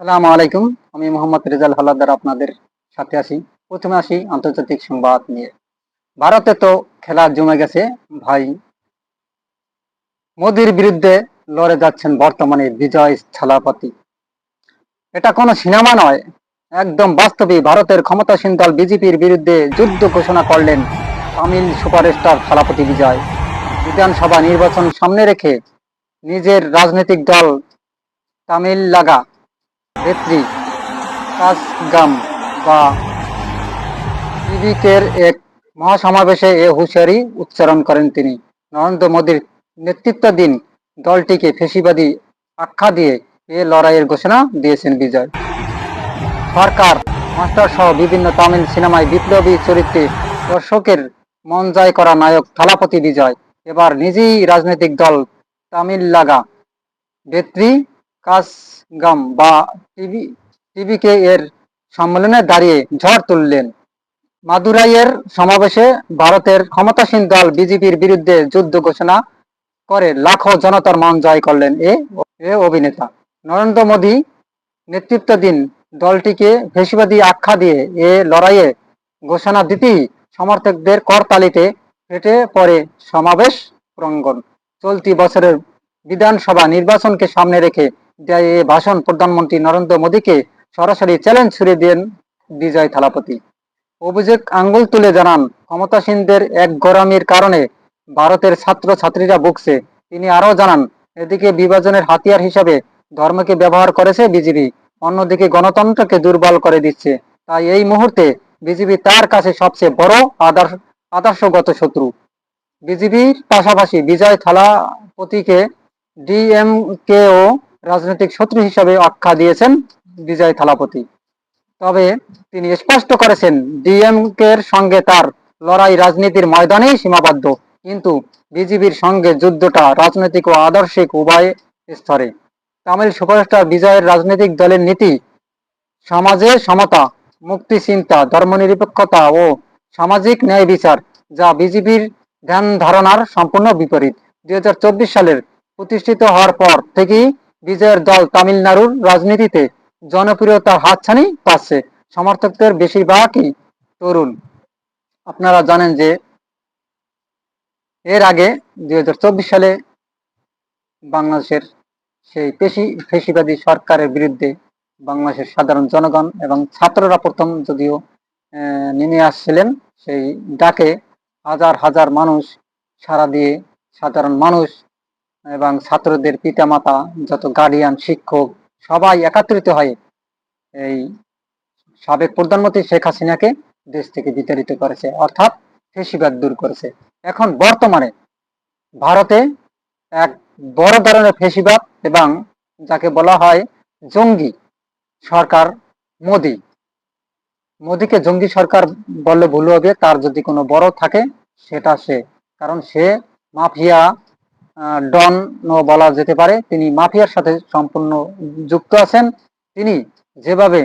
সালামু আলাইকুম। আমি মোহাম্মদ রেজাল হালাদার আপনাদের সাথে আছি। প্রথমে আসি আন্তর্জাতিক সংবাদ নিয়ে। ভারতে তো খেলা জমে গেছে, ভাই। মোদির বিরুদ্ধে লড়ে যাচ্ছেন বর্তমানে বিজয় ছালাপতি এটা কোনো সিনেমা নয়, একদম বাস্তবে ভারতের ক্ষমতাসীন দল বিজেপির বিরুদ্ধে যুদ্ধ ঘোষণা করলেন তামিল সুপারস্টার থালাপতি বিজয়। বিধানসভা নির্বাচন সামনে রেখে নিজের রাজনৈতিক দল তামিল লাগা নেত্রী কাসগাম বা ইভিকের এক মহাসমাবেশে এ হুঁশিয়ারি উচ্চারণ করেন তিনি। নরেন্দ্র মোদীর নেতৃত্বাধীন দলটিকে ফেসিবাদী আখ্যা দিয়ে এ লড়াইয়ের ঘোষণা দিয়েছেন বিজয়। সরকার, মাস্টার সহ বিভিন্ন তামিল সিনেমায় বিপ্লবী চরিত্রে দর্শকের মন জয় করা নায়ক থালাপতি বিজয়। এবার নিজেই রাজনৈতিক দল তামিল লাগা বেত্রী কাসগাম বা টিভি, টিভিকে এর সম্মেলনে দাঁড়িয়ে ঝড় তুললেন। মাদুরাইয়ের সমাবেশে ভারতের ক্ষমতাসীন দল বিজেপির বিরুদ্ধে যুদ্ধ ঘোষণা করে লাখো জনতার মন জয় করলেন এ অভিনেতা। নরেন্দ্র মোদী নেতৃত্বাধীন দলটিকে আখ্যা দিয়ে এ লড়াইয়ে ঘোষণা দিতেই সমর্থকদের করতালিতে ফেটে পড়ে সমাবেশ প্রাঙ্গণ চলতি বছরের বিধানসভা নির্বাচনকে সামনে রেখে ভাষণ প্রধানমন্ত্রী নরেন্দ্র মোদীকে সরাসরি চ্যালেঞ্জ ছুড়ে দেন বিজয় থালাপতি। অভিযোগ আঙ্গুল তুলে জানান, ক্ষমতাসীনদের এক গরমির কারণে ভারতের ছাত্র ছাত্রীরা ভুগছে। তিনি আরও জানান, এদিকে বিভাজনের হাতিয়ার হিসাবে ধর্মকে ব্যবহার করেছে বিজেপি, অন্যদিকে গণতন্ত্রকে দুর্বল করে দিচ্ছে। তাই এই মুহূর্তে বিজেপি তার কাছে সবচেয়ে বড় আদর্শ, আদর্শগত শত্রু। বিজেপির পাশাপাশি বিজয় থালাপতিকে ডিএমকে ও রাজনৈতিক শত্রু হিসাবে আখ্যা দিয়েছেন বিজয় থালাপতি। তবে তিনি স্পষ্ট করেছেন ডিএমকে এর সঙ্গে তার লড়াই রাজনীতির ময়দানেই সীমাবদ্ধ। কিন্তু বিজেপির সঙ্গে যুদ্ধটা রাজনৈতিক ও আদর্শিক উভয় স্তরে। তামিল সুপারস্টার বিজয়ের রাজনৈতিক দলের নীতি, সমাজে সমতা মুক্তি চিন্তা ধর্মনিরপেক্ষতা ও সামাজিক ন্যায় বিচার, যা বিজেপির ধ্যান ধারণার সম্পূর্ণ বিপরীত। দুই হাজার চব্বিশ সালের প্রতিষ্ঠিত হওয়ার পর থেকেই বিজয়ের দল তামিলনাড়ুর রাজনীতিতে জনপ্রিয়তার হাতছানি পাচ্ছে। সমর্থকদের বেশিরভাগই তরুণ। আপনারা জানেন যে এর আগে দুই হাজার চব্বিশ সালে বাংলাদেশের সেই পেশি ফেসিবাদী সরকারের বিরুদ্ধে বাংলাদেশের সাধারণ জনগণ এবং ছাত্ররা প্রথম যদিও নেমে আসছিলেন, সেই ডাকে হাজার হাজার মানুষ সারা দিয়ে সাধারণ মানুষ এবং ছাত্রদের পিতামাতা, যত গার্ডিয়ান শিক্ষক, সবাই একত্রিত হয়ে এই সাবেক প্রধানমন্ত্রী শেখ হাসিনাকে দেশ থেকে বিতাড়িত করেছে, অর্থাৎ ফেসিবাদ দূর করেছে। এখন বর্তমানে ভারতে এক বড় ধরনের ফেসিবাদ এবং যাকে বলা হয় জঙ্গি সরকার মোদি। মোদিকে জঙ্গি সরকার বললে ভুল হবে, তার যদি কোনো বড় থাকে, সেটা সে। কারণ সে মাফিয়া ডন বলা যেতে পারে। তিনি মাফিয়ার সাথে সম্পূর্ণ যুক্ত আছেন। তিনি যেভাবে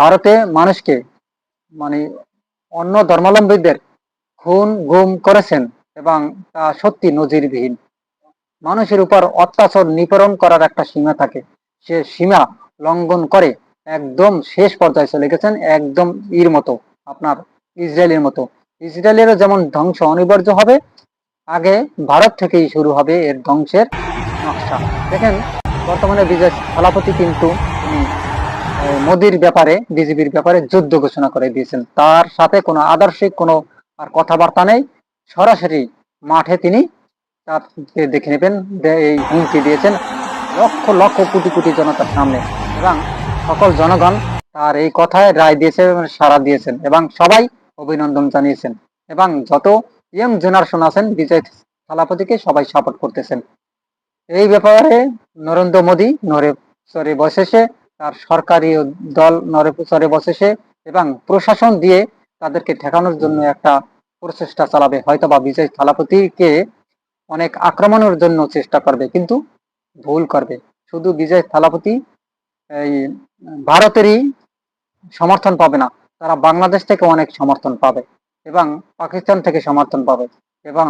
ভারতে মানুষকে মানে অন্য ধর্মাবলম্বীদের খুন, গুম করেছেন এবং তা সত্যি নজিরবিহীন। মানুষের উপর অত্যাচার নিপরণ করার একটা সীমা থাকে। সে সীমা লঙ্ঘন করে একদম শেষ পর্যায়ে চলে গেছেন, একদম ইর মতো, আপনার ইসরায়েলের মতো। ইসরায়েলেরও যেমন ধ্বংস অনিবার্য হবে আগে ভারত থেকেই শুরু হবে এর ধ্বংসের নকশা। দেখেন, বর্তমানে বিজয় থালাপতি কিন্তু মোদির ব্যাপারে, বিজেপির ব্যাপারে যুদ্ধ ঘোষণা করে দিয়েছেন। তার সাথে কোনো আদর্শিক কোনো আর কথাবার্তা নেই। সরাসরি মাঠে তিনি তাকে দেখে নেবেন এই হুমকি দিয়েছেন লক্ষ লক্ষ কোটি কোটি জনতার সামনে। এবং সকল জনগণ তার এই কথায় রায় দিয়েছে সাড়া দিয়েছেন এবং সবাই অভিনন্দন জানিয়েছেন। এবং যত ইয়ং জেনারেশন আছেন, বিজয় থালাপতিকে সবাই সাপোর্ট করতেছেন। এই ব্যাপারে নরেন্দ্র মোদী নরে সরে বসেছে, তার সরকারি দল নরে সরে বসেছে এবং প্রশাসন দিয়ে তাদেরকে ঠেকানোর জন্য একটা প্রচেষ্টা চালাবে। হয়তো বা বিজয় থালাপতিকে অনেক আক্রমণের জন্য চেষ্টা করবে, কিন্তু ভুল করবে। শুধু বিজয় থালাপতি এই ভারতেরই সমর্থন পাবে না, তারা বাংলাদেশ থেকে অনেক সমর্থন পাবে। এবং পাকিস্তান থেকে সমর্থন পাবে এবং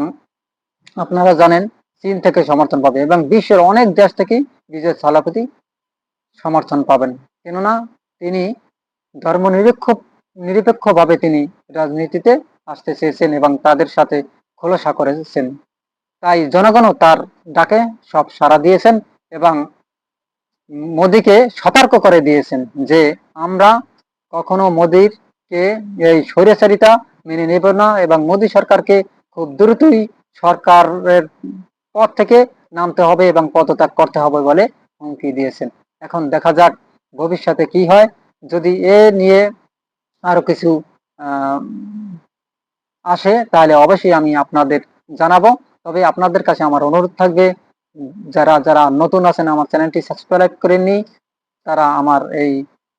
আপনারা জানেন চীন থেকে সমর্থন পাবে এবং বিশ্বের অনেক দেশ থেকে বিজয় থালাপতি সমর্থন পাবেন। কেননা তিনি ধর্মনিরপেক্ষ, নিরপেক্ষভাবে তিনি রাজনীতিতে আসতে চেয়েছেন এবং তাদের সাথে খোলসা করেছেন। তাই জনগণও তার ডাকে সব সাড়া দিয়েছেন এবং মোদীকে সতর্ক করে দিয়েছেন যে আমরা কখনো মোদীর কে এই স্বৈরাচারিতা মেনে নেব না এবং মোদী সরকারকে খুব দ্রুতই সরকারের পদ থেকে নামতে হবে এবং পদত্যাগ করতে হবে বলে হুমকি দিয়েছেন। এখন দেখা যাক ভবিষ্যতে কি হয়। যদি এ নিয়ে আরও কিছু আসে, তাহলে অবশ্যই আমি আপনাদের জানাব। তবে আপনাদের কাছে আমার অনুরোধ থাকবে, যারা যারা নতুন আছেন, আমার চ্যানেলটি সাবস্ক্রাইব করেননি, তারা আমার এই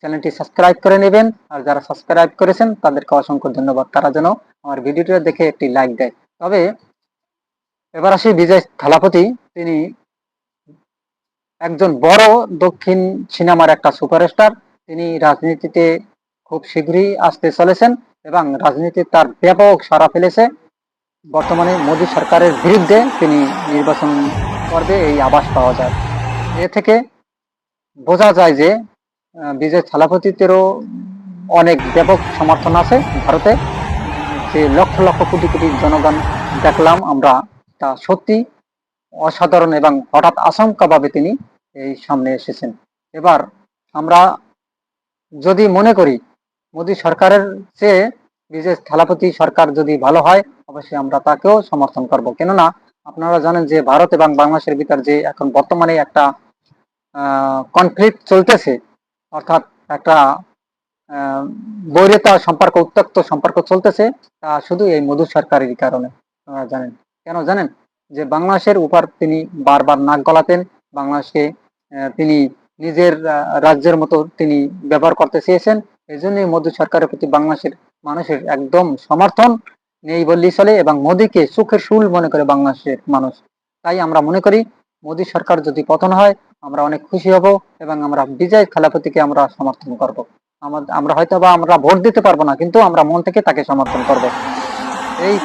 চ্যানেলটি সাবস্ক্রাইব করে নেবেন। আর যারা সাবস্ক্রাইব করেছেন, তাদেরকে অসংখ্য ধন্যবাদ। তারা যেন আমার ভিডিওটা দেখে একটি লাইক দেয়। তবে এবার আসি বিজয় থালাপতি। তিনি একজন বড় দক্ষিণ সিনেমার একটা সুপারস্টার। তিনি রাজনীতিতে খুব শীঘ্রই আসতে চলেছেন এবং রাজনীতি তার ব্যাপক সারা ফেলেছে। বর্তমানে মোদী সরকারের বিরুদ্ধে তিনি নির্বাচন করবে, এই আভাস পাওয়া যায়। এ থেকে বোঝা যায় যে বিজয় থালাপতিতেরও অনেক ব্যাপক সমর্থন আছে ভারতে। যে লক্ষ লক্ষ কোটি কোটি জনগণ দেখলাম আমরা, তা সত্যি অসাধারণ এবং হঠাৎ আশঙ্কাভাবে তিনি এই সামনে এসেছেন। এবার আমরা যদি মনে করি, মোদী সরকারের চেয়ে বিজয় থালাপতি সরকার যদি ভালো হয়, অবশ্যই আমরা তাকেও সমর্থন করব। কেননা, আপনারা জানেন যে ভারত এবং বাংলাদেশের ভিতর যে এখন বর্তমানে একটা কনফ্লিক্ট চলতেছে অর্থাৎ একটা বৈরতা সম্পর্ক উত্তক্ত সম্পর্ক চলতেছে, তা শুধু এই মধু সরকারের কারণে জানেন। কেন জানেন? যে বাংলাদেশের উপর তিনি বারবার নাক গলাতেন, বাংলাদেশকে তিনি নিজের রাজ্যের মতো তিনি ব্যবহার করতে চেয়েছেন, এই জন্যই মোদী সরকারের প্রতি বাংলাদেশের মানুষের একদম সমর্থন নেই বললেই চলে, এবং মোদীকে সুখের শুল মনে করে বাংলাদেশের মানুষ। তাই আমরা মনে করি মোদী সরকার যদি পতন হয়, আমরা অনেক খুশি হব এবং আমরা বিজয় খেলাপতিকে আমরা সমর্থন করব। আমরা হয়তো বা আমরা ভোট দিতে পারব না, কিন্তু আমরা মন থেকে তাকে সমর্থন করব। এই,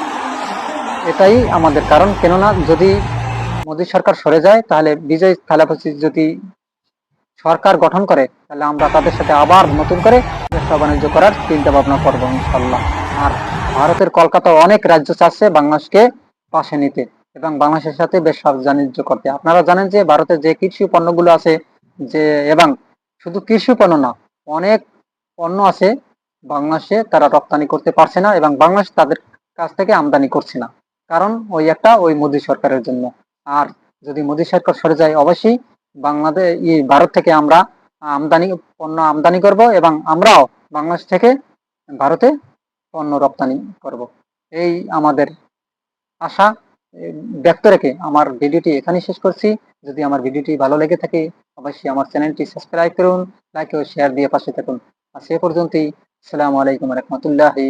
এটাই আমাদের কারণ। কেননা যদি মোদী সরকার সরে যায়, তাহলে বিজয় থালাপতি যদি সরকার গঠন করে, তাহলে আমরা তাদের সাথে আবার নতুন করে ব্যবসা বাণিজ্য করার চিন্তা ভাবনা করব ইনশাল্লাহ আর ভারতের কলকাতা অনেক রাজ্য চাচ্ছে বাংলাদেশকে পাশে নিতে। এবং বাংলাদেশের সাথে বেশ বাণিজ্য করতে। আপনারা জানেন যে ভারতের যে কৃষি পণ্যগুলো আছে, যে এবং শুধু কৃষি পণ্য না, অনেক পণ্য আছে বাংলাদেশে তারা রপ্তানি করতে পারছে না এবং বাংলাদেশ তাদের কাছ থেকে আমদানি করছে না। কারণ ওই একটা ওই মোদী সরকারের জন্য। আর যদি মোদী সরকার সরে যায়, অবশ্যই বাংলাদেশ ভারত থেকে আমরা আমদানি, পণ্য আমদানি করব এবং আমরাও বাংলাদেশ থেকে ভারতে পণ্য রপ্তানি করব। এই আমাদের আশা। ব্যক্ত রেখে আমার ভিডিওটি এখানে শেষ করছি। যদি আমার ভিডিওটি ভালো লেগে থাকে, অবশ্যই আমার চ্যানেলটি সাবস্ক্রাইব করুন, লাইক ও শেয়ার দিয়ে পাশে থাকুন। আর সে পর্যন্তই। আসসালামু আলাইকুম রহমতুল্লাহি